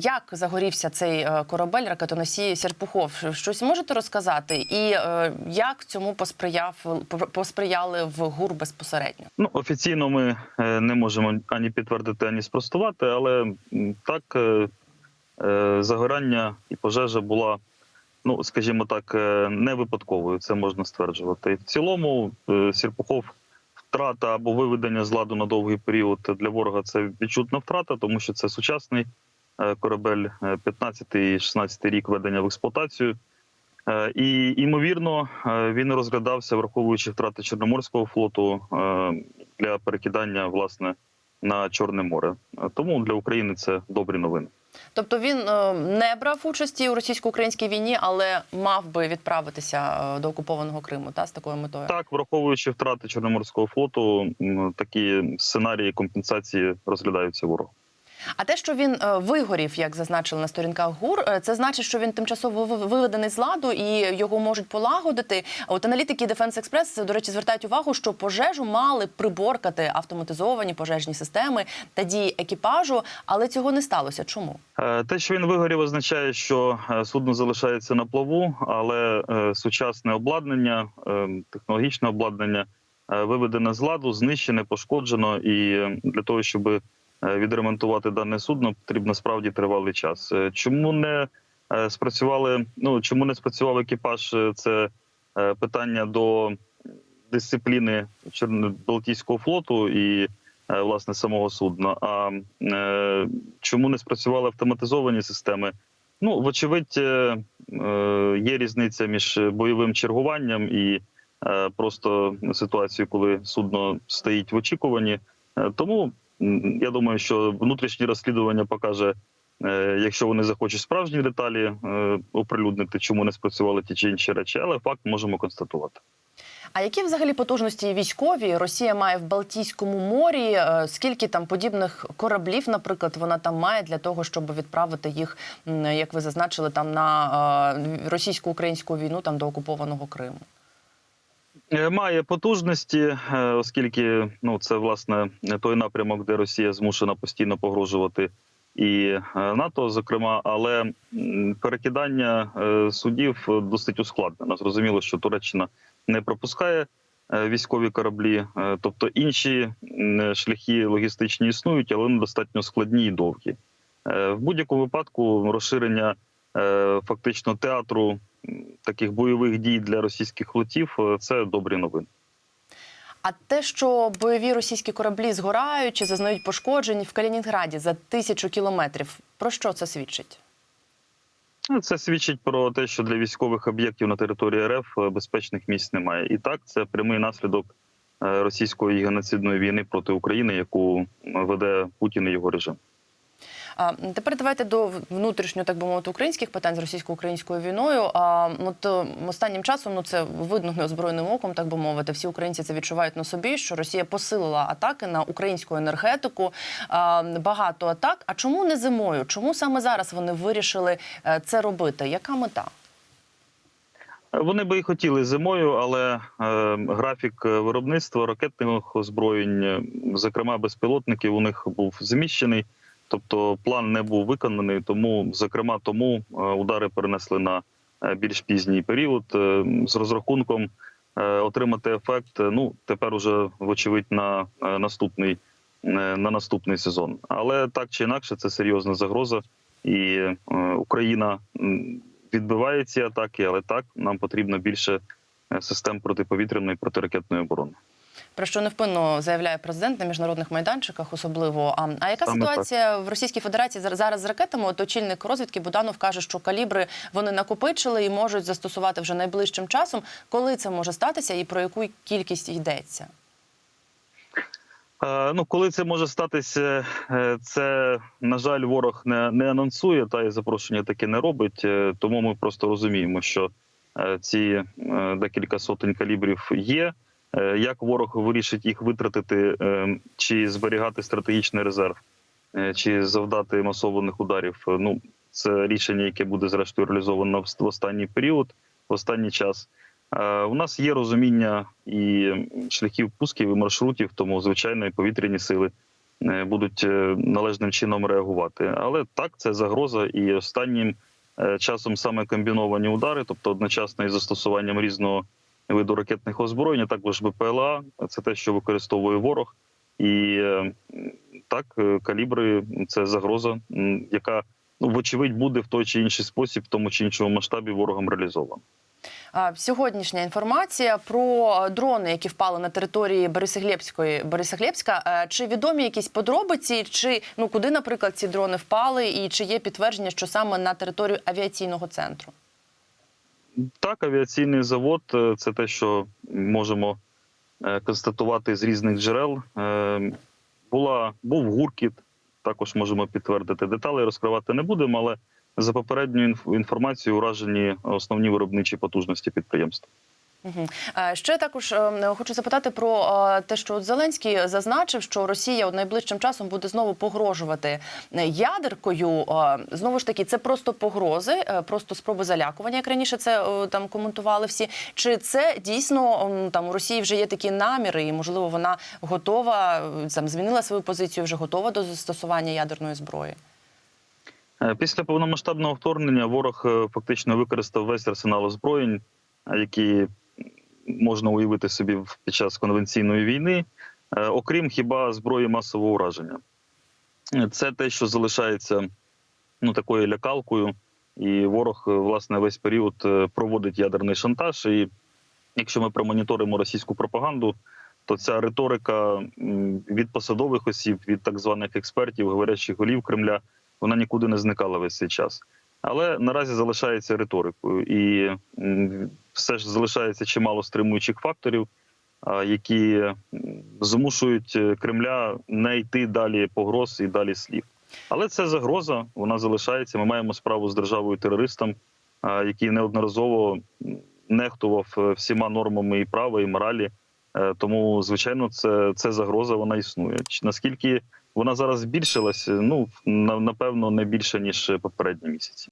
як загорівся цей е, корабель ракетоносій Серпухов? Щось можете розказати? І е, як цьому посприяв посприяли в ГУР безпосередньо? Ну офіційно ми е, не можемо ані підтвердити, ані спростувати, але так загорання і пожежа була, ну скажімо так, не випадковою. Це можна стверджувати. В цілому Сірпухов втрата або виведення з ладу на довгий період для ворога це відчутна втрата, тому що це сучасний е, корабель, 15-16 рік ведення в експлуатацію. Е, І ймовірно, е, він розглядався, враховуючи втрати Чорноморського флоту е, для перекидання власне на Чорне море. Е, Тому для України це добрі новини. Тобто він е, не брав участі у російсько-українській війні, але мав би відправитися е, до окупованого Криму та з такою метою. Так, враховуючи втрати Чорноморського флоту, такі сценарії компенсації розглядаються ворогом. А те, що він е, вигорів, як зазначили на сторінках ГУР, е, це значить, що він тимчасово виведений з ладу і його можуть полагодити. От аналітики Defense Express, до речі, звертають увагу, що пожежу мали приборкати автоматизовані пожежні системи та дії екіпажу, але цього не сталося. Чому? Е, Те, що він вигорів, означає, що судно залишається на плаву, але сучасне обладнання, технологічне обладнання виведене з ладу, знищене, пошкоджено. І для того, щоб е, відремонтувати дане судно, потрібно справді тривалий час. Е, Чому не е, спрацювали? Ну чому не спрацював екіпаж? Е, Це е, питання до дисципліни Балтійського флоту і е, власне самого судна. А е, чому не спрацювали автоматизовані системи? Ну, вочевидь, е, е, є різниця між бойовим чергуванням і е, просто ситуацією, коли судно стоїть в очікуванні. Е, Тому я думаю, що внутрішнє розслідування покаже, е, якщо вони захочуть справжні деталі е, оприлюднити, чому не спрацювали ті чи інші речі, але факт можемо констатувати. А які взагалі потужності військові Росія має в Балтійському морі? Е, Скільки там подібних кораблів, наприклад, вона там має для того, щоб відправити їх, як ви зазначили, там на російсько-українську війну там до окупованого Криму? Е, Має потужності, е, оскільки ну це власне той напрямок, де Росія змушена постійно погрожувати і е, НАТО, зокрема, але перекидання судів досить ускладнено. Зрозуміло, що Туреччина не пропускає військові кораблі, тобто інші шляхи логістичні існують, але вони достатньо складні і довгі. В будь-якому випадку розширення фактично театру таких бойових дій для російських флотів е, це добрі новини. А те, що бойові російські кораблі згорають чи зазнають пошкоджень в Калінінграді за тисячу кілометрів, про що це свідчить? Ну, Це свідчить про те, що для військових об'єктів на території РФ е, безпечних місць немає. І так це прямий наслідок е, російської геноцидної війни проти України, яку веде Путін і його режим. А тепер давайте до внутрішньо, так би мовити, українських питань з російсько-українською війною. А от е, останнім часом ну це видно неозброєним оком, так би мовити. Всі українці це відчувають на собі, що Росія посилила атаки на українську енергетику. А, багато атак. А чому не зимою? Чому саме зараз вони вирішили е, це робити? Яка мета? Вони би і хотіли зимою, але е, графік виробництва ракетних озброєнь, е, зокрема безпілотників, у них був зміщений. Тобто план не був виконаний, тому зокрема тому е, удари перенесли на е, більш пізній період е, з розрахунком отримати ефект. Ну тепер уже вочевидь на наступний на наступний сезон. Але так чи інакше, це серйозна загроза, і Україна відбиває ці атаки, але так нам потрібно більше систем протиповітряної і протиракетної оборони. Про що невпинно заявляє президент на міжнародних майданчиках, особливо. А, а яка Саме ситуація в Російській Федерації зар- зараз з ракетами? От очільник розвідки Буданов каже, що калібри вони накопичили і можуть застосувати вже найближчим часом. Коли це може статися, і про яку кількість йдеться? Е, Ну, коли це може статися, е, це на жаль, ворог не, не анонсує та і запрошення таке не робить. Е, Тому ми просто розуміємо, що ці декілька сотень калібрів є. Е, Як ворог вирішить їх витратити, е, чи зберігати стратегічний резерв, е, чи завдати масованих ударів? Ну це рішення, яке буде зрештою реалізовано в останній період, в останній час. У нас є розуміння і шляхів пусків, і маршрутів, тому звичайно і повітряні сили будуть належним чином реагувати. Але так, це загроза, і останнім часом саме комбіновані удари, тобто одночасно із застосуванням різного виду ракетних озброєнь, а також БПЛА, це те, що використовує ворог. І е, так, е, калібри це загроза, яка ну, вочевидь буде в той чи інший спосіб, в тому чи іншому масштабі ворогом реалізована. Сьогоднішня інформація про дрони, які впали на території Борисоглебської Борисоглебська. Е, Чи відомі якісь подробиці, чи ну куди, наприклад, ці дрони впали, і чи є підтвердження, що саме на територію авіаційного центру? Так, авіаційний завод е, це те, що можемо е, констатувати з різних джерел. Е, Була був гуркіт, також можемо підтвердити деталі, розкривати не будемо, але за попередньою інф- інформацією уражені основні виробничі потужності підприємства. Е, Ще також е, хочу запитати про е, те, що Зеленський зазначив, що Росія от найближчим часом буде знову погрожувати ядеркою. Знову ж таки, це просто погрози, просто спроби залякування, як раніше це там коментували всі. Чи це дійсно там у Росії вже є такі наміри, і можливо вона готова там змінила свою позицію, вже готова до застосування ядерної зброї? Після повномасштабного вторгнення ворог фактично використав весь арсенал озброєнь, які можна уявити собі під час конвенційної війни, е, окрім хіба зброї масового ураження. Це те, що залишається ну, такою лякалкою, і ворог е, власне весь період е, проводить ядерний шантаж. І якщо ми промоніторимо російську пропаганду, то ця риторика від посадових осіб, від так званих експертів, говорящих голів Кремля, вона нікуди не зникала весь цей час. Але наразі залишається риторикою, і все ж залишається чимало стримуючих факторів, які змушують е, Кремля не йти далі погроз і далі слів. Але це загроза, вона залишається. Ми маємо справу з державою терористом, який неодноразово нехтував е, всіма нормами і права, і моралі. Е, Тому, звичайно, це, це загроза, вона існує. Наскільки вона зараз збільшилась? Ну напевно, не більше ніж попередні місяці.